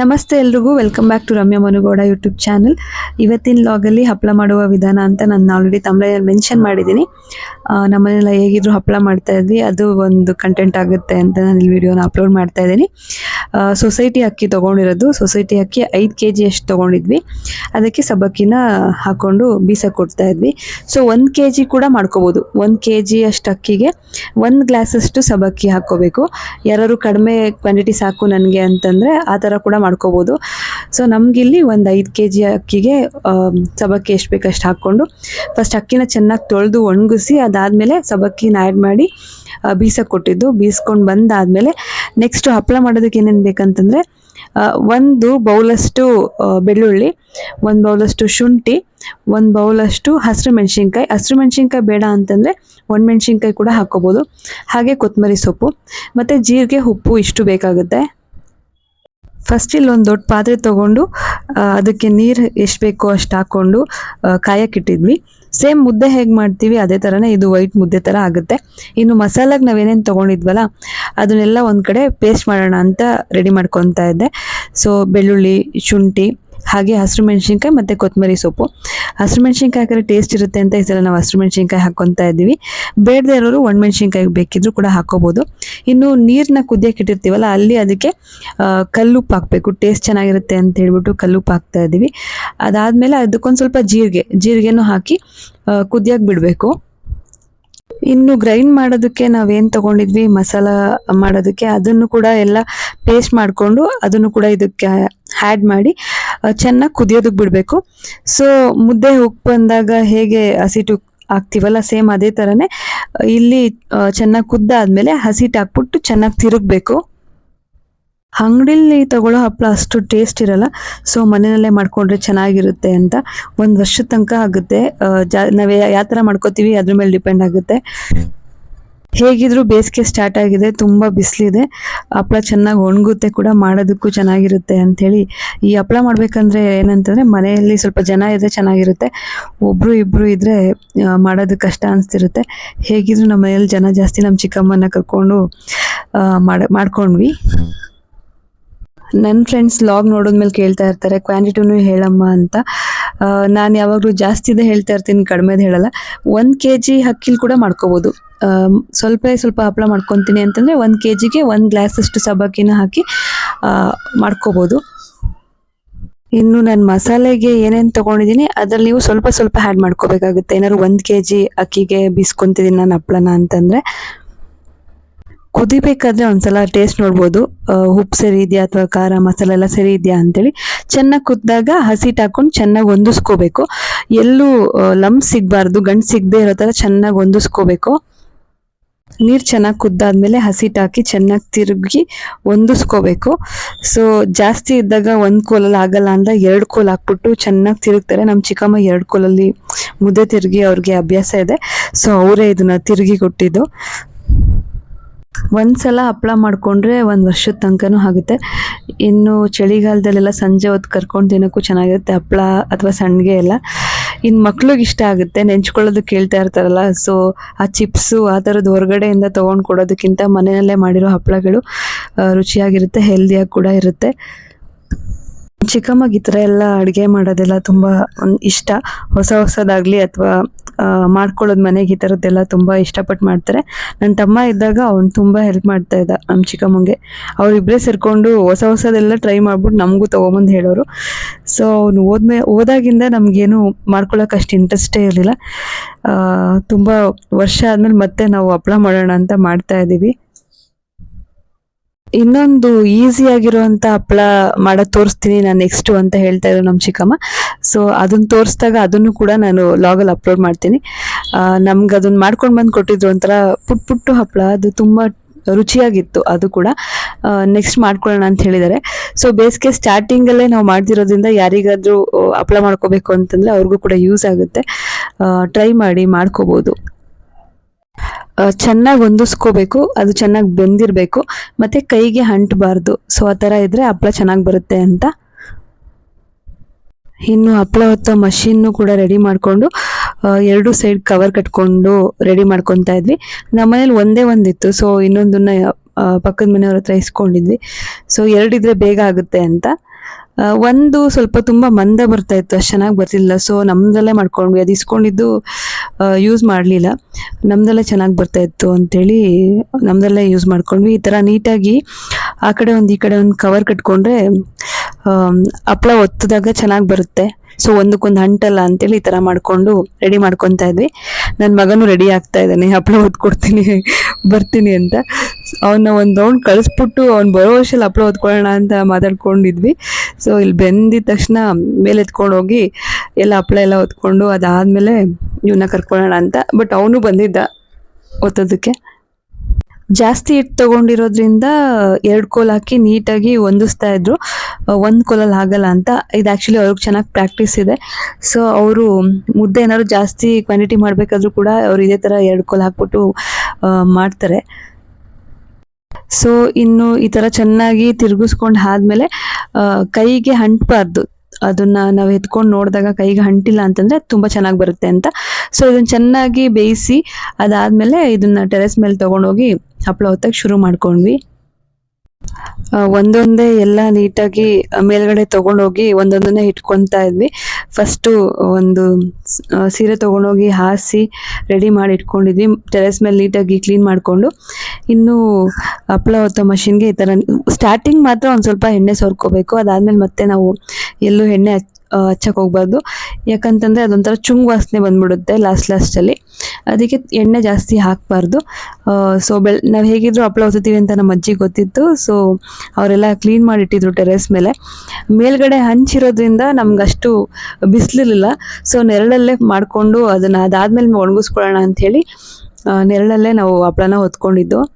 ನಮಸ್ತೆ ಎಲ್ರಿಗೂ welcome back to Ramya Manugowda YouTube channel ಇವತ್ತಿನ ಲಾಗಲ್ಲಿ ಹಪ್ಪಳ ಮಾಡುವ ವಿಧಾನ ಅಂತ ನಾನು ಆಲ್ರೆಡಿ ತಮಿಳಲ್ಲಿ ಮೆನ್ಷನ್ ಮಾಡಿದ್ದೀನಿ. ನಮ್ಮನೆಲ್ಲ ಹೇಗಿದ್ರು ಹಪ್ಪಳ ಮಾಡ್ತಾ ಇದ್ವಿ, ಅದು ಒಂದು ಕಂಟೆಂಟ್ ಆಗುತ್ತೆ ಅಂತ ನಾನು ಈ ವಿಡಿಯೋನ ಅಪ್ಲೋಡ್ ಮಾಡ್ತಾ ಇದ್ದೀನಿ. ಸೊಸೈಟಿ ಅಕ್ಕಿ ತೊಗೊಂಡಿರೋದು. ಸೊಸೈಟಿ ಅಕ್ಕಿ ಐದು ಕೆ ಜಿ ಅಷ್ಟು ತೊಗೊಂಡಿದ್ವಿ. ಅದಕ್ಕೆ ಸಬ್ಬಕ್ಕಿನ ಹಾಕ್ಕೊಂಡು ಬೀಸಕ್ಕೆ ಕೊಡ್ತಾ ಇದ್ವಿ. ಸೊ ಒಂದು ಕೆ ಜಿ ಕೂಡ ಮಾಡ್ಕೋಬೋದು. ಒಂದು ಕೆ ಜಿ ಅಷ್ಟು ಅಕ್ಕಿಗೆ ಒಂದು ಗ್ಲಾಸಷ್ಟು ಸಬ್ಬಕ್ಕಿ ಹಾಕ್ಕೋಬೇಕು. ಯಾರು ಕಡಿಮೆ ಕ್ವಾಂಟಿಟಿ ಸಾಕು ನನಗೆ ಅಂತಂದರೆ ಆ ಥರ ಕೂಡ ಮಾಡ್ಕೋಬೋದು. ಸೊ ನಮಗಿಲ್ಲಿ ಒಂದು ಐದು ಕೆ ಜಿ ಅಕ್ಕಿಗೆ ಸಬ್ಬಕ್ಕಿ ಎಷ್ಟು ಬೇಕು ಅಷ್ಟು ಹಾಕ್ಕೊಂಡು ಫಸ್ಟ್ ಅಕ್ಕಿನ ಚೆನ್ನಾಗಿ ತೊಳೆದು ಒಣಗಿಸಿ ಅದಾದಮೇಲೆ ಸಬ್ಬಕ್ಕಿನ ಆ್ಯಡ್ ಮಾಡಿ ಬೀಸಕ್ಕೆ ಕೊಟ್ಟಿದ್ದು. ಬೀಸ್ಕೊಂಡು ಬಂದಾದಮೇಲೆ ನೆಕ್ಸ್ಟು ಹಪ್ಪಳ ಮಾಡೋದಕ್ಕೆ ಏನೇನು ಬೇಕಂತಂದರೆ ಒಂದು ಬೌಲಷ್ಟು ಬೆಳ್ಳುಳ್ಳಿ, ಒಂದು ಬೌಲಷ್ಟು ಶುಂಠಿ, ಒಂದು ಬೌಲಷ್ಟು ಹಸಿರು ಮೆಣಸಿನ್ಕಾಯಿ. ಹಸಿರು ಮೆಣಸಿನ್ಕಾಯಿ ಬೇಡ ಅಂತಂದರೆ ಒಣಮೆಣ್ಸಿನ್ಕಾಯಿ ಕೂಡ ಹಾಕ್ಕೋಬೋದು. ಹಾಗೆ ಕೊತ್ತಂಬರಿ ಸೊಪ್ಪು. ಮತ್ತು ಜೀರಿಗೆ, ಉಪ್ಪು ಇಷ್ಟು ಬೇಕಾಗುತ್ತೆ. ಫಸ್ಟ್ ಇಲ್ಲಿ ಒಂದು ದೊಡ್ಡ ಪಾತ್ರೆ ತೊಗೊಂಡು ಅದಕ್ಕೆ ನೀರು ಎಷ್ಟು ಬೇಕೋ ಅಷ್ಟು ಹಾಕ್ಕೊಂಡು ಕಾಯಕ್ಕಿಟ್ಟಿದ್ವಿ ಸೇಮ್ ಮುದ್ದೆ ಹೇಗೆ ಮಾಡ್ತೀವಿ, ಅದೇ ಥರನೇ ಇದು ವೈಟ್ ಮುದ್ದೆ ಥರ ಆಗುತ್ತೆ. ಇನ್ನು ಮಸಾಲಾಗೆ ನಾವೇನೇನು ತೊಗೊಂಡಿದ್ವಲ್ಲ, ಅದನ್ನೆಲ್ಲ ಒಂದು ಕಡೆ ಪೇಸ್ಟ್ ಮಾಡೋಣ ಅಂತ ರೆಡಿ ಮಾಡ್ಕೊತಾ ಇದ್ದೆ. ಸೊ ಬೆಳ್ಳುಳ್ಳಿ, ಶುಂಠಿ ಹಾಗೆ ಹಸಿರು ಮೆಣಸಿನ್ಕಾಯಿ ಮತ್ತು ಕೊತ್ತಂಬರಿ ಸೊಪ್ಪು. ಹಸಿರು ಮೆಣಸಿನ್ಕಾಯಿ ಹಾಕಿದ್ರೆ ಟೇಸ್ಟ್ ಇರುತ್ತೆ ಅಂತ ಈ ಸಲ ನಾವು ಹಸಿರು ಮೆಣಸಿನ್ಕಾಯಿ ಹಾಕ್ಕೊತಾ ಇದ್ದೀವಿ. ಬೇಡದೇ ಇರೋರು ಒಣಮೆಣ್ಸಿನ್ಕಾಯಿ ಬೇಕಿದ್ರು ಕೂಡ ಹಾಕ್ಕೋಬೋದು ಇನ್ನು ನೀರನ್ನ ಕುದಿಯೋಕೆ ಇಟ್ಟಿರ್ತೀವಲ್ಲ, ಅಲ್ಲಿ ಅದಕ್ಕೆ ಕಲ್ಲು ಕಲ್ಲುಪ್ಪು ಹಾಕಬೇಕು. ಟೇಸ್ಟ್ ಚೆನ್ನಾಗಿರುತ್ತೆ ಅಂತ ಹೇಳ್ಬಿಟ್ಟು ಕಲ್ಲುಪ್ಪು ಹಾಕ್ತಾ ಇದ್ದೀವಿ. ಅದಾದಮೇಲೆ ಅದಕ್ಕೊಂದು ಸ್ವಲ್ಪ ಜೀರಿಗೆ, ಜೀರಿಗೆನೂ ಹಾಕಿ ಕುದಿಯಕ್ಕೆ ಬಿಡಬೇಕು. ಇನ್ನು ಗ್ರೈಂಡ್ ಮಾಡೋದಕ್ಕೆ ನಾವೇನು ತೊಗೊಂಡಿದ್ವಿ? ಮಸಾಲ ಮಾಡೋದಕ್ಕೆ ಅದನ್ನು ಕೂಡ ಎಲ್ಲ ಪೇಸ್ಟ್ ಮಾಡಿಕೊಂಡು ಅದನ್ನು ಕೂಡ ಇದಕ್ಕೆ ಆ್ಯಡ್ ಮಾಡಿ ಚೆನ್ನಾಗಿ ಕುದಿಯೋದಕ್ಕೆ ಬಿಡಬೇಕು. ಸೊ ಮುದ್ದೆ ಉಪ್ಪು ಬಂದಾಗ ಹೇಗೆ ಹಸಿಟ್ಟು ಹಾಕ್ತೀವಲ್ಲ, ಸೇಮ್ ಅದೇ ಥರನೇ ಇಲ್ಲಿ ಚೆನ್ನಾಗಿ ಕುದ್ದಾದ್ಮೇಲೆ ಹಸಿಟ್ಟು ಹಾಕ್ಬಿಟ್ಟು ಚೆನ್ನಾಗಿ ತಿರುಗಬೇಕು. ಅಂಗಡಿಲಿ ತಗೊಳ್ಳೋ ಹಪ್ಪಳ ಅಷ್ಟು ಟೇಸ್ಟ್ ಇರಲ್ಲ. ಸೊ ಮನೆಯಲ್ಲೇ ಮಾಡ್ಕೊಂಡ್ರೆ ಚೆನ್ನಾಗಿರುತ್ತೆ ಅಂತ. ಒಂದು ವರ್ಷದ ತನಕ ಆಗುತ್ತೆ. ಜಾ, ನಾವು ಯಾವ ಥರ ಮಾಡ್ಕೋತೀವಿ, ಅದ್ರ ಮೇಲೆ ಡಿಪೆಂಡ್ ಆಗುತ್ತೆ. ಹೇಗಿದ್ರು ಬೇಸಿಗೆ ಸ್ಟಾರ್ಟ್ ಆಗಿದೆ, ತುಂಬ ಬಿಸಿಲಿದೆ. ಹಪ್ಪಳ ಚೆನ್ನಾಗಿ ಒಣಗುತ್ತೆ ಕೂಡ, ಮಾಡೋದಕ್ಕೂ ಚೆನ್ನಾಗಿರುತ್ತೆ ಅಂಥೇಳಿ. ಈ ಹಪ್ಪಳ ಮಾಡ್ಬೇಕಂದ್ರೆ ಏನಂತಂದರೆ, ಮನೆಯಲ್ಲಿ ಸ್ವಲ್ಪ ಜನ ಇದ್ರೆ ಚೆನ್ನಾಗಿರುತ್ತೆ. ಒಬ್ಬರು ಇಬ್ರು ಇದ್ದರೆ ಮಾಡೋದಕ್ಕೆ ಕಷ್ಟ ಅನಿಸ್ತಿರುತ್ತೆ. ಹೇಗಿದ್ರು ನಮ್ಮ ಮನೆಯಲ್ಲಿ ಜನ ಜಾಸ್ತಿ, ನಮ್ಮ ಚಿಕ್ಕಮ್ಮನ ಕರ್ಕೊಂಡು ಮಾಡ, ಮಾಡ್ಕೊಂಡ್ವಿ. ನನ್ನ ಫ್ರೆಂಡ್ಸ್ ಲಾಗ್ ನೋಡಿದ್ಮೇಲೆ ಕೇಳ್ತಾ ಇರ್ತಾರೆ ಕ್ವಾಂಟಿಟಿನೂ ಹೇಳಮ್ಮ ಅಂತ. ನಾನು ಯಾವಾಗಲೂ ಜಾಸ್ತಿದೆ ಹೇಳ್ತಾ ಇರ್ತೀನಿ, ಕಡಿಮೆದು ಹೇಳಲ್ಲ. ಒಂದು ಕೆ ಜಿ ಅಕ್ಕಿಲಿ ಕೂಡ ಮಾಡ್ಕೋಬೋದು. ಸ್ವಲ್ಪ ಸ್ವಲ್ಪ ಹಪ್ಪಳ ಮಾಡ್ಕೊತೀನಿ ಅಂತಂದರೆ ಒಂದು ಕೆ ಜಿಗೆ ಒಂದು ಗ್ಲಾಸಷ್ಟು ಸಬ್ಬಕ್ಕಿನ ಹಾಕಿ ಮಾಡ್ಕೋಬೋದು. ಇನ್ನು ನಾನು ಮಸಾಲೆಗೆ ಏನೇನು ತೊಗೊಂಡಿದ್ದೀನಿ ಅದರಲ್ಲಿ ನೀವು ಸ್ವಲ್ಪ ಸ್ವಲ್ಪ ಆ್ಯಡ್ ಮಾಡ್ಕೋಬೇಕಾಗುತ್ತೆ. ಏನಾದ್ರು ಒಂದು ಕೆ ಜಿ ಅಕ್ಕಿಗೆ ಬೀಸ್ಕೊತಿದ್ದೀನಿ ನಾನು ಹಪ್ಪಳನ ಅಂತಂದರೆ. ಕುದಿಬೇಕಾದ್ರೆ ಒಂದ್ಸಲ ಟೇಸ್ಟ್ ನೋಡ್ಬೋದು. ಉಪ್ಪು ಸರಿ ಇದೆಯಾ ಅಥವಾ ಖಾರ ಮಸಾಲೆ ಎಲ್ಲ ಸರಿ ಇದೆಯಾ ಅಂತೇಳಿ. ಚೆನ್ನಾಗಿ ಕುದ್ದಾಗ ಹಸಿಟ್ಟು ಹಾಕೊಂಡು ಚೆನ್ನಾಗಿ ಹೊಂದಿಸ್ಕೋಬೇಕು ಎಲ್ಲೂ ಲಂಬ್ ಸಿಗಬಾರ್ದು, ಗಂಟು ಸಿಗದೆ ಇರೋ ಥರ ಚೆನ್ನಾಗಿ ಹೊಂದಿಸ್ಕೋಬೇಕು ನೀರು ಚೆನ್ನಾಗಿ ಕುದ್ದಾದ್ಮೇಲೆ ಹಸಿಟ್ಟು ಹಾಕಿ ಚೆನ್ನಾಗಿ ತಿರುಗಿ ಹೊಂದಿಸ್ಕೋಬೇಕು ಸೊ ಜಾಸ್ತಿ ಇದ್ದಾಗ ಒಂದು ಕೋಲಲ್ಲಿ ಆಗಲ್ಲ ಅಂತ ಎರಡು ಕೋಲ್ ಹಾಕ್ಬಿಟ್ಟು ಚೆನ್ನಾಗಿ ತಿರುಗ್ತಾರೆ. ನಮ್ಮ ಚಿಕ್ಕಮ್ಮ ಎರಡು ಕೋಲಲ್ಲಿ ಮುದ್ದೆ ತಿರುಗಿ ಅವ್ರಿಗೆ ಅಭ್ಯಾಸ ಇದೆ. ಸೊ ಅವರೇ ಇದನ್ನ ತಿರುಗಿ ಕೊಟ್ಟಿದ್ದು. ಒಂದ್ಸಲ ಹಪ್ಪಳ ಮಾಡಿಕೊಂಡ್ರೆ ಒಂದು ವರ್ಷದ ತನಕನೂ ಆಗುತ್ತೆ. ಇನ್ನು ಚಳಿಗಾಲದಲ್ಲೆಲ್ಲ ಸಂಜೆ ಹೊತ್ತು ಕರ್ಕೊಂಡು ತಿನ್ನೋಕ್ಕೂ ಚೆನ್ನಾಗಿರುತ್ತೆ. ಹಪ್ಪಳ ಅಥವಾ ಸಂಡಿಗೆ ಎಲ್ಲ. ಇನ್ನು ಮಕ್ಳಿಗೆ ಇಷ್ಟ ಆಗುತ್ತೆ. ನೆಂಚ್ಕೊಳ್ಳೋದು ಕೇಳ್ತಾ ಇರ್ತಾರಲ್ಲ. ಸೊ ಆ ಚಿಪ್ಸು ಆ ಥರದ್ದು ಹೊರಗಡೆಯಿಂದ ತೊಗೊಂಡು ಕೊಡೋದಕ್ಕಿಂತ ಮನೆಯಲ್ಲೇ ಮಾಡಿರೋ ಹಪ್ಪಳಗಳು ರುಚಿಯಾಗಿರುತ್ತೆ ಹೆಲ್ದಿಯಾಗಿ ಕೂಡ ಇರುತ್ತೆ. ಚಿಕ್ಕಮ್ಮಗೆ ಈ ಥರ ಎಲ್ಲ ಅಡುಗೆ ಮಾಡೋದೆಲ್ಲ ತುಂಬ ಇಷ್ಟ. ಹೊಸ ಹೊಸದಾಗಲಿ ಅಥವಾ ಮಾಡ್ಕೊಳ್ಳೋದು ಮನೆಗೆ ಈ ಥರದ್ದೆಲ್ಲ ತುಂಬ ಇಷ್ಟಪಟ್ಟು ಮಾಡ್ತಾರೆ. ನನ್ನ ತಮ್ಮ ಇದ್ದಾಗ ಅವ್ನು ತುಂಬ ಹೆಲ್ಪ್ ಮಾಡ್ತಾ ಇದ್ದ ನಮ್ಮ ಚಿಕ್ಕಮ್ಮಂಗೆ. ಅವರಿಬ್ಬರೇ ಸೇರಿಕೊಂಡು ಹೊಸ ಹೊಸದೆಲ್ಲ ಟ್ರೈ ಮಾಡ್ಬಿಟ್ಟು ನಮಗೂ ತೊಗೊಂಬಂದು ಹೇಳೋರು. ಸೊ ಅವನು ಓದ್ಮೇ ಓದಾಗಿಂದ ನಮಗೇನು ಮಾಡ್ಕೊಳ್ಳೋಕೆ ಅಷ್ಟು ಇಂಟ್ರೆಸ್ಟೇ ಇರಲಿಲ್ಲ. ತುಂಬ ವರ್ಷ ಆದಮೇಲೆ ಮತ್ತೆ ನಾವು ಹಪ್ಪಳ ಮಾಡೋಣ ಅಂತ ಮಾಡ್ತಾ ಇದ್ದೀವಿ ಇನ್ನೊಂದು ಈಸಿ ಆಗಿರುವಂತ ಹಪ್ಪಳ ಮಾಡೋದು ತೋರಿಸ್ತೀನಿ ನಾನು ನೆಕ್ಸ್ಟು ಅಂತ ಹೇಳ್ತಾ ಇದ್ರು ನಮ್ಮ ಚಿಕ್ಕಮ್ಮ. ಸೊ ಅದನ್ನ ತೋರಿಸಿದಾಗ ಅದನ್ನು ಕೂಡ ನಾನು ಲಾಗಲ್ಲಿ ಅಪ್ಲೋಡ್ ಮಾಡ್ತೀನಿ. ನಮ್ಗೆ ಅದನ್ನ ಮಾಡ್ಕೊಂಡು ಬಂದು ಕೊಟ್ಟಿದ್ರು ಒಂಥರ ಪುಟ್ ಪುಟ್ಟು ಹಪ್ಪಳ ಅದು ತುಂಬ ರುಚಿಯಾಗಿತ್ತು ಅದು ಕೂಡ. ನೆಕ್ಸ್ಟ್ ಮಾಡ್ಕೊಳ್ಳೋಣ ಅಂತ ಹೇಳಿದ್ದಾರೆ ಸೊ ಬೇಸಿಗೆ ಸ್ಟಾರ್ಟಿಂಗಲ್ಲೇ ನಾವು ಮಾಡ್ತಿರೋದ್ರಿಂದ ಯಾರಿಗಾದರೂ ಹಪ್ಪಳ ಮಾಡ್ಕೋಬೇಕು ಅಂತಂದರೆ ಅವ್ರಿಗೂ ಕೂಡ ಯೂಸ್ ಆಗುತ್ತೆ. ಟ್ರೈ ಮಾಡಿ ಮಾಡ್ಕೋಬೋದು. ಚೆನ್ನಾಗಿ ಹೊಂದಿಸ್ಕೋಬೇಕು, ಅದು ಚೆನ್ನಾಗಿ ಬೆಂದಿರಬೇಕು, ಮತ್ತು ಕೈಗೆ ಅಂಟಬಾರ್ದು. ಸೊ ಆ ಥರ ಇದ್ದರೆ ಹಪ್ಪಳ ಚೆನ್ನಾಗಿ ಬರುತ್ತೆ ಅಂತ. ಇನ್ನು ಹಪ್ಪಳ ಹೊತ್ತ ಮಷಿನ್ನು ಕೂಡ ರೆಡಿ ಮಾಡಿಕೊಂಡು ಎರಡು ಸೈಡ್ ಕವರ್ ಕಟ್ಕೊಂಡು ರೆಡಿ ಮಾಡ್ಕೊತಾ ಇದ್ವಿ. ನಮ್ಮನೇಲಿ ಒಂದೇ ಒಂದಿತ್ತು ಸೊ ಇನ್ನೊಂದನ್ನ ಪಕ್ಕದ ಮನೆಯವ್ರ ಹತ್ರ ಇಸ್ಕೊಂಡಿದ್ವಿ. ಸೊ ಎರಡಿದ್ರೆ ಬೇಗ ಆಗುತ್ತೆ ಅಂತ. ಒಂದು ಸ್ವಲ್ಪ ತುಂಬ ಮಂದ ಬರ್ತಾ ಇತ್ತು, ಅಷ್ಟು ಚೆನ್ನಾಗಿ ಬರ್ತಿಲ್ಲ ಸೊ ನಮ್ದಲ್ಲೇ ಮಾಡ್ಕೊಂಡ್ವಿ. ಅದು ಇಸ್ಕೊಂಡಿದ್ದು ಯೂಸ್ ಮಾಡಲಿಲ್ಲ. ನಮ್ದಲ್ಲೇ ಚೆನ್ನಾಗಿ ಬರ್ತಾ ಇತ್ತು ಅಂತೇಳಿ ನಮ್ದಲ್ಲೇ ಯೂಸ್ ಮಾಡ್ಕೊಂಡ್ವಿ. ಈ ಥರ ನೀಟಾಗಿ ಆ ಕಡೆ ಒಂದು ಈ ಕಡೆ ಒಂದು ಕವರ್ ಕಟ್ಕೊಂಡ್ರೆ ಹಪ್ಳ ಒತ್ತಿದಾಗ ಚೆನ್ನಾಗಿ ಬರುತ್ತೆ. ಸೊ ಒಂದಕ್ಕೊಂದು ಅಂಟಲ್ಲ ಅಂತೇಳಿ ಈ ಥರ ಮಾಡಿಕೊಂಡು ರೆಡಿ ಮಾಡ್ಕೊತಾ ಇದ್ವಿ. ನನ್ನ ಮಗನೂ ರೆಡಿ ಆಗ್ತಾ ಇದ್ದಾನೆ. ಹಪ್ಪಳ ಓದ್ಕೊಡ್ತೀನಿ ಬರ್ತೀನಿ ಅಂತ. ಅವನ್ನ ಒಂದು ರೌಂಡ್ ಕಳಿಸ್ಬಿಟ್ಟು ಅವ್ನು ಬರೋ ವರ್ಷದಲ್ಲಿ ಹಪ್ಪಳ ಹೊತ್ಕೊಳ್ಳೋಣ ಅಂತ ಮಾತಾಡ್ಕೊಂಡಿದ್ವಿ. ಸೊ ಇಲ್ಲಿ ಬೆಂದಿದ ತಕ್ಷಣ ಮೇಲೆ ಎತ್ಕೊಂಡು ಹೋಗಿ ಎಲ್ಲ ಹಪ್ಪಳ ಎಲ್ಲ ಹೊತ್ಕೊಂಡು ಅದಾದಮೇಲೆ ಇವನ್ನ ಕರ್ಕೊಳ್ಳೋಣ ಅಂತ. ಬಟ್ ಅವನು ಬಂದಿದ್ದ ಒತ್ತೋದಕ್ಕೆ. ಜಾಸ್ತಿ ಹಿಟ್ಟು ತಗೊಂಡಿರೋದ್ರಿಂದ ಎರಡು ಕೋಲ್ ಹಾಕಿ ನೀಟಾಗಿ ಹೊಂದಿಸ್ತಾ ಇದ್ರು. ಒಂದು ಕೋಲಲ್ಲಿ ಆಗಲ್ಲ ಅಂತ. ಇದು ಆ್ಯಕ್ಚುಲಿ ಅವ್ರಿಗೆ ಚೆನ್ನಾಗಿ ಪ್ರಾಕ್ಟೀಸ್ ಇದೆ. ಸೊ ಅವರು ಮುದ್ದೆ ಏನಾದ್ರು ಜಾಸ್ತಿ ಕ್ವಾಂಟಿಟಿ ಮಾಡಬೇಕಾದ್ರೂ ಕೂಡ ಅವ್ರು ಇದೇ ಥರ ಎರಡು ಕೋಲ್ ಹಾಕ್ಬಿಟ್ಟು ಮಾಡ್ತಾರೆ. ಸೊ ಇನ್ನು ಈ ಥರ ಚೆನ್ನಾಗಿ ತಿರುಗಿಸ್ಕೊಂಡು ಆದಮೇಲೆ ಕೈಗೆ ಅಂಟಬಾರ್ದು ಅದನ್ನ ನಾವು ಎತ್ಕೊಂಡು ನೋಡಿದಾಗ ಕೈಗೆ ಅಂಟಿಲ್ಲ ಅಂತಂದ್ರೆ ತುಂಬಾ ಚೆನ್ನಾಗಿ ಬರುತ್ತೆ ಅಂತ. ಸೊ ಇದನ್ನ ಚೆನ್ನಾಗಿ ಬೇಯಿಸಿ ಅದಾದ್ಮೇಲೆ ಇದನ್ನ ಟೆರೆಸ್ ಮೇಲೆ ತಗೊಂಡೋಗಿ ಹಪ್ಪಳ ಹೊತ್ತಕ್ಕೆ ಶುರು ಮಾಡ್ಕೊಂಡ್ವಿ. ಒಂದೊಂದೇ ಎಲ್ಲ ನೀಟಾಗಿ ಮೇಲ್ಗಡೆ ತಗೊಂಡೋಗಿ ಒಂದೊಂದನ್ನೇ ಇಟ್ಕೊತಾ ಇದ್ವಿ. ಫಸ್ಟು ಒಂದು ಸೀರೆ ತಗೊಂಡೋಗಿ ಹಾಸಿ ರೆಡಿ ಮಾಡಿ ಇಟ್ಕೊಂಡಿದ್ವಿ. ಟೆರೆಸ್ ಮೇಲೆ ನೀಟಾಗಿ ಕ್ಲೀನ್ ಮಾಡಿಕೊಂಡು. ಇನ್ನು ಹಪ್ಪಳ ಹೊತ್ತ ಮಷಿನ್ಗೆ ಈ ಥರ ಸ್ಟಾರ್ಟಿಂಗ್ ಮಾತ್ರ ಒಂದು ಸ್ವಲ್ಪ ಎಣ್ಣೆ ಸೋರ್ಕೋಬೇಕು. ಅದಾದ್ಮೇಲೆ ಮತ್ತೆ ನಾವು ಎಲ್ಲೂ ಎಣ್ಣೆ ಹಚ್ ಆ, ಹೋಗ್ಬಾರ್ದು. ಯಾಕಂತಂದರೆ ಅದೊಂಥರ ಚುಂಗ್ ವಾಸನೆ ಬಂದ್ಬಿಡುತ್ತೆ ಲಾಸ್ಟ್ ಲಾಸ್ಟಲ್ಲಿ ಅದಕ್ಕೆ ಎಣ್ಣೆ ಜಾಸ್ತಿ ಹಾಕಬಾರ್ದು. ಸೊ ಬೆಳ್ ನಾವು ಹೇಗಿದ್ರು ಹಪ್ಪಳ ಹೊತ್ತೀವಿ ಅಂತ ನಮ್ಮ ಅಜ್ಜಿಗೆ ಗೊತ್ತಿತ್ತು. ಸೊ ಅವರೆಲ್ಲ ಕ್ಲೀನ್ ಮಾಡಿಟ್ಟಿದ್ರು ಟೆರೆಸ್ ಮೇಲೆ. ಮೇಲ್ಗಡೆ ಹಂಚಿರೋದ್ರಿಂದ ನಮ್ಗೆ ಅಷ್ಟು ಬಿಸಿಲಿರಲಿಲ್ಲ. ಸೊ ನೆರಳಲ್ಲೇ ಮಾಡಿಕೊಂಡು ಅದನ್ನು ಅದಾದ್ಮೇಲೆ ಒಣಗಿಸ್ಕೊಳ್ಳೋಣ ಅಂಥೇಳಿ ನೆರಳಲ್ಲೇ ನಾವು ಹಪ್ಪಳನ ಹೊತ್ಕೊಂಡಿದ್ದು.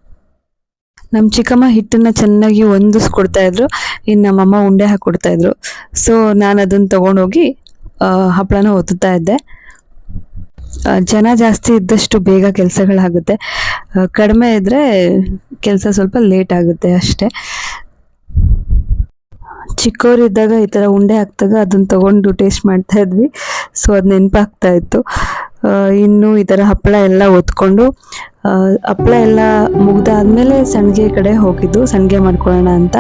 ನಮ್ಮ ಚಿಕ್ಕಮ್ಮ ಹಿಟ್ಟನ್ನ ಚೆನ್ನಾಗಿ ಹೊಂದಿಸ್ಕೊಡ್ತಾ ಇದ್ರು. ಇನ್ನು ನಮ್ಮಮ್ಮ ಉಂಡೆ ಹಾಕ್ಕೊಡ್ತಾ ಇದ್ರು. ಸೊ ನಾನು ಅದನ್ನು ತಗೊಂಡೋಗಿ ಹಪ್ಪಳನ ಒತ್ತುತ್ತಾ ಇದ್ದೆ. ಜನ ಜಾಸ್ತಿ ಇದ್ದಷ್ಟು ಬೇಗ ಕೆಲಸಗಳಾಗುತ್ತೆ. ಕಡಿಮೆ ಇದ್ದರೆ ಕೆಲಸ ಸ್ವಲ್ಪ ಲೇಟ್ ಆಗುತ್ತೆ ಅಷ್ಟೇ. ಚಿಕ್ಕವರಿದ್ದಾಗ ಈ ಥರ ಉಂಡೆ ಹಾಕ್ದಾಗ ಅದನ್ನು ತಗೊಂಡು ಟೇಸ್ಟ್ ಮಾಡ್ತಾ ಇದ್ವಿ. ಸೊ ಅದು ನೆನಪಾಗ್ತಾ ಇತ್ತು. ಇನ್ನು ಈ ಥರ ಹಪ್ಪಳ ಎಲ್ಲ ಒತ್ಕೊಂಡು ಹಪ್ಪಳ ಎಲ್ಲ ಮುಗ್ದಾದ್ಮೇಲೆ ಸಂಡಿಗೆ ಕಡೆ ಹೋಗಿದ್ದು, ಸಂಡಿಗೆ ಮಾಡ್ಕೊಳ್ಳೋಣ ಅಂತ.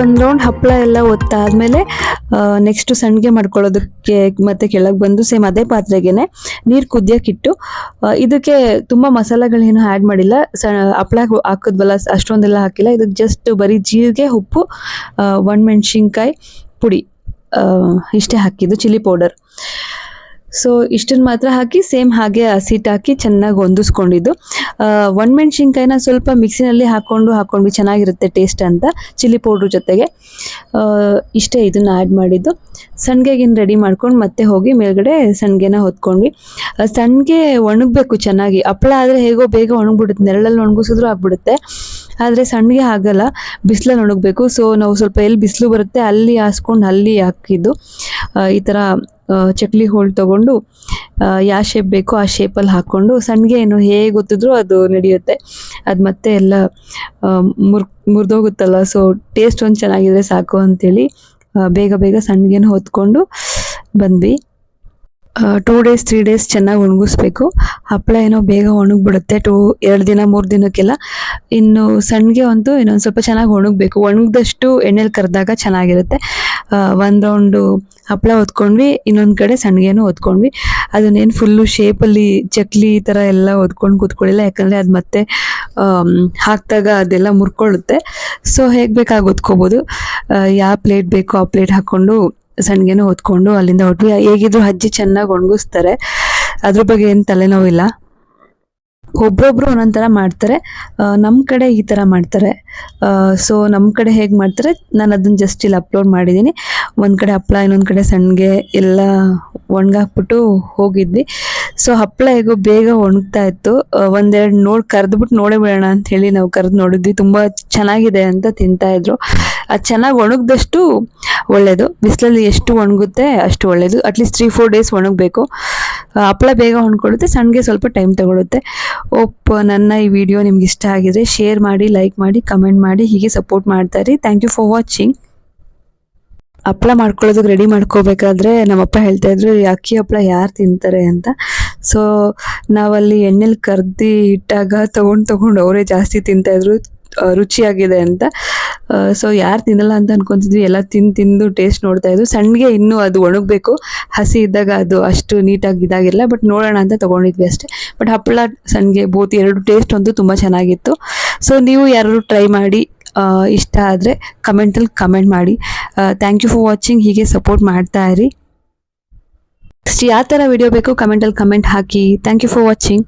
ಒಂದು ರೌಂಡ್ ಹಪ್ಪಳ ಎಲ್ಲ ಒತ್ತಾದ್ಮೇಲೆ ನೆಕ್ಸ್ಟ್ ಸಣ್ಣಗೆ ಮಾಡ್ಕೊಳ್ಳೋದಕ್ಕೆ ಮತ್ತೆ ಕೆಳಗೆ ಬಂದು ಸೇಮ್ ಅದೇ ಪಾತ್ರೆಗೆನೆ ನೀರು ಕುದಿಯೋಕ್ಕಿಟ್ಟು ಇದಕ್ಕೆ ತುಂಬ ಮಸಾಲೆಗಳೇನು ಆ್ಯಡ್ ಮಾಡಿಲ್ಲ. ಸ, ಹಪ್ಪಳ ಹಾಕಿದ್ವಲ್ಲ ಅಷ್ಟೊಂದೆಲ್ಲ ಹಾಕಿಲ್ಲ. ಇದಕ್ಕೆ ಜಸ್ಟ್ ಬರೀ ಜೀರಿಗೆ, ಉಪ್ಪು ಒಣಮೆಣ್ಸಿನ್ಕಾಯಿ, ಪುಡಿ ಇಷ್ಟೇ ಹಾಕಿದ್ದು ಚಿಲ್ಲಿ ಪೌಡರ್ ಸೊ ಇಷ್ಟನ್ನು ಮಾತ್ರ ಹಾಕಿ ಸೇಮ್ ಹಾಗೆ ಹಸಿಟ್ಟು ಹಾಕಿ ಚೆನ್ನಾಗಿ ಹೊಂದಿಸ್ಕೊಂಡಿದ್ದು. ಒಣಮೆಣ್ಸಿನ್ಕಾಯಿನ ಸ್ವಲ್ಪ ಮಿಕ್ಸಿನಲ್ಲಿ ಹಾಕ್ಕೊಂಡು ಹಾಕ್ಕೊಂಡು ಚೆನ್ನಾಗಿರುತ್ತೆ ಟೇಸ್ಟ್ ಅಂತ ಚಿಲ್ಲಿ ಪೌಡ್ರ್ ಜೊತೆಗೆ. ಇಷ್ಟೇ ಇದನ್ನು ಆ್ಯಡ್ ಮಾಡಿದ್ದು. ಸಣ್ಗೆಗಿನ ರೆಡಿ ಮಾಡ್ಕೊಂಡು ಮತ್ತೆ ಹೋಗಿ ಮೇಲ್ಗಡೆ ಸಣ್ಗೆನ ಹೊತ್ಕೊಂಡ್ವಿ. ಸಣ್ಗೆ ಒಣಗಬೇಕು ಚೆನ್ನಾಗಿ. ಹಪ್ಪಳ ಆದರೆ ಹೇಗೋ ಬೇಗ ಒಣಗಿಬಿಡುತ್ತೆ, ನೆರಳಲ್ಲಿ ಒಣಗಿಸಿದ್ರು ಆಗ್ಬಿಡುತ್ತೆ. ಆದರೆ ಸಣ್ಣಗೆ ಆಗಲ್ಲ ಬಿಸಿಲಲ್ಲಿ ಒಣಗಬೇಕು. ಸೊ ನಾವು ಸ್ವಲ್ಪ ಎಲ್ಲಿ ಬಿಸಿಲು ಬರುತ್ತೆ ಅಲ್ಲಿ ಹಾಸ್ಕೊಂಡು ಅಲ್ಲಿ ಹಾಕಿದ್ದು. ಈ ಥರ ಚಕ್ಲಿ ಹೋಳು ತೊಗೊಂಡು ಯಾವ ಶೇಪ್ ಬೇಕೋ ಆ ಶೇಪಲ್ಲಿ ಹಾಕ್ಕೊಂಡು ಸಣ್ಣಗೆ ಏನು ಹೇಗೆ ಗೊತ್ತಿದ್ರು ಅದು ನಡೆಯುತ್ತೆ. ಅದು ಮತ್ತೆ ಎಲ್ಲ ಮುರ್ ಮುರಿದೋಗುತ್ತಲ್ಲ ಸೊ ಟೇಸ್ಟ್ ಒಂದು ಚೆನ್ನಾಗಿದ್ರೆ ಸಾಕು ಅಂತೇಳಿ ಆ, ಬೇಗ ಬೇಗ ಸಣ್ಣಗೆನ ಹೊತ್ಕೊಂಡು ಬಂದ್ವಿ. ಟೂ ಡೇಸ್ ತ್ರೀ ಡೇಸ್ ಚೆನ್ನಾಗಿ ಒಣಗಿಸ್ಬೇಕು. ಹಪ್ಪಳ ಏನೋ ಬೇಗ ಒಣಗಿಬಿಡುತ್ತೆ ಟೂ ಎರಡು ದಿನ, ಮೂರು ದಿನಕ್ಕೆಲ್ಲ. ಇನ್ನು ಸಣ್ಣಗೆ ಅಂತೂ ಇನ್ನೊಂದು ಸ್ವಲ್ಪ ಚೆನ್ನಾಗಿ ಒಣಗಬೇಕು. ಒಣಗಿದಷ್ಟು ಎಣ್ಣೆಲಿ ಕರೆದಾಗ ಚೆನ್ನಾಗಿರುತ್ತೆ. ಒಂದು ರೌಂಡು ಹಪ್ಪಳ ಹೊತ್ಕೊಂಡ್ವಿ, ಇನ್ನೊಂದು ಕಡೆ ಸಣ್ಣಗೆನೂ ಹೊತ್ಕೊಂಡ್ವಿ. ಅದನ್ನೇನು ಫುಲ್ಲು ಶೇಪಲ್ಲಿ ಚಕ್ಲಿ ಈ ಥರ ಎಲ್ಲ ಹೊತ್ಕೊಂಡು ಕೂತ್ಕೊಳ್ಳಿಲ್ಲ, ಯಾಕಂದರೆ ಅದು ಮತ್ತೆ ಹಾಕಿದಾಗ ಅದೆಲ್ಲ ಮುರ್ಕೊಳ್ಳುತ್ತೆ. ಸೊ ಹೇಗೆ ಬೇಕಾಗಿ ಹೊತ್ಕೋಬೋದು? ಯಾವ ಪ್ಲೇಟ್ ಬೇಕೋ ಆ ಪ್ಲೇಟ್ ಹಾಕ್ಕೊಂಡು ಸಣ್ಣಗೆನೂ ಹೊತ್ಕೊಂಡು ಅಲ್ಲಿಂದ ಹೊಟ್ವಿ ಹೇಗಿದ್ರು ಅಜ್ಜಿ ಚೆನ್ನಾಗಿ ಒಣಗಿಸ್ತಾರೆ. ಅದ್ರ ಬಗ್ಗೆ ಏನು ತಲೆನೋವಿಲ್ಲ. ಒಬ್ರೊಬ್ರು ಒಂದೊಂದು ಥರ ಮಾಡ್ತಾರೆ. ನಮ್ಮ ಕಡೆ ಈ ಥರ ಮಾಡ್ತಾರೆ. ಸೊ ನಮ್ಮ ಕಡೆ ಹೇಗೆ ಮಾಡ್ತಾರೆ, ನಾನು ಅದನ್ನ ಜಸ್ಟ್ ಇಲ್ಲಿ ಅಪ್ಲೋಡ್ ಮಾಡಿದ್ದೀನಿ ಒಂದು ಕಡೆ ಹಪ್ಳ, ಇನ್ನೊಂದು ಕಡೆ ಸಣ್ಣಗೆ ಎಲ್ಲ ಒಣಗಾಕ್ಬಿಟ್ಟು ಹೋಗಿದ್ವಿ. ಸೊ ಹಪ್ಪಳ ಹೇಗೋ ಬೇಗ ಒಣಗ್ತಾ ಇತ್ತು. ಒಂದೆರಡು ನೋಡಿ ಕರೆದ್ಬಿಟ್ಟು ನೋಡೇ ಬಿಡೋಣ ಅಂತ ಹೇಳಿ ನಾವು ಕರೆದು ನೋಡಿದ್ವಿ. ತುಂಬ ಚೆನ್ನಾಗಿದೆ ಅಂತ ತಿಂತಾ ಇದ್ರು. ಅದು ಚೆನ್ನಾಗಿ ಒಣಗಿದಷ್ಟು ಒಳ್ಳೆಯದು ಬಿಸಿಲಲ್ಲಿ ಎಷ್ಟು ಒಣಗುತ್ತೆ ಅಷ್ಟು ಒಳ್ಳೆಯದು at least three four days ಒಣಗಬೇಕು. ಹಪ್ಪಳ ಬೇಗ ಹೊಣ್ಕೊಳ್ಳುತ್ತೆ ಸಣ್ಣಗೆ ಸ್ವಲ್ಪ ಟೈಮ್ ತಗೊಳುತ್ತೆ. ಓಪ್ ನನ್ನ ಈ ವಿಡಿಯೋ ನಿಮ್ಗೆ ಇಷ್ಟ ಆಗಿದ್ರೆ ಶೇರ್ ಮಾಡಿ ಲೈಕ್ ಮಾಡಿ ಕಮೆಂಟ್ ಮಾಡಿ, ಹೀಗೆ ಸಪೋರ್ಟ್ ಮಾಡ್ತಾ ರೀ ಥ್ಯಾಂಕ್ ಯು ಫಾರ್ ವಾಚಿಂಗ್ ಹಪ್ಪಳ ಮಾಡ್ಕೊಳ್ಳೋದಕ್ಕೆ ರೆಡಿ ಮಾಡ್ಕೋಬೇಕಾದ್ರೆ ನಮ್ಮಪ್ಪ ಹೇಳ್ತಾ ಇದ್ರು ಅಕ್ಕಿ ಹಪ್ಪಳ ಯಾರು ತಿಂತಾರೆ? ಅಂತ. ಸೊ ನಾವಲ್ಲಿ ಎಣ್ಣೆಲಿ ಕರ್ದು ಇಟ್ಟಾಗ ತೊಗೊಂಡು ತೊಗೊಂಡು ಅವರೇ ಜಾಸ್ತಿ ತಿಂತಾ ಇದ್ರು ರುಚಿಯಾಗಿದೆ ಅಂತ. ಸೊ ಯಾರು ತಿನ್ನಲ್ಲ ಅಂತ ಅನ್ಕೊಂತಿದ್ವಿ. ಎಲ್ಲ ತಿಂದು ತಿಂದು ಟೇಸ್ಟ್ ನೋಡ್ತಾ ಸಣ್ಣಗೆ ಇನ್ನೂ ಅದು ಒಣಗಬೇಕು. ಹಸಿ ಇದ್ದಾಗ ಅದು ಅಷ್ಟು ನೀಟಾಗಿ ಇದಾಗಿರಲ್ಲ ಬಟ್ ನೋಡೋಣ ಅಂತ ತೊಗೊಂಡಿದ್ವಿ ಅಷ್ಟೇ. ಬಟ್ ಹಪ್ಪಳ ಸಣ್ಣಗೆ, ಬೋತಿ ಎರಡು ಟೇಸ್ಟ್ ಒಂದು ತುಂಬ ಚೆನ್ನಾಗಿತ್ತು. ಸೊ ನೀವು ಯಾರು ಟ್ರೈ ಮಾಡಿ ಇಷ್ಟ ಆದರೆ ಕಮೆಂಟಲ್ಲಿ ಕಮೆಂಟ್ ಮಾಡಿ. ಥ್ಯಾಂಕ್ ಯು ಫಾರ್ ವಾಚಿಂಗ್ ಹೀಗೆ ಸಪೋರ್ಟ್ ಮಾಡ್ತಾ ಇರಿ. ನೆಕ್ಸ್ಟ್ ಯಾವ ಥರ ವಿಡಿಯೋ ಬೇಕು ಕಮೆಂಟಲ್ಲಿ comment hockey. Thank you for watching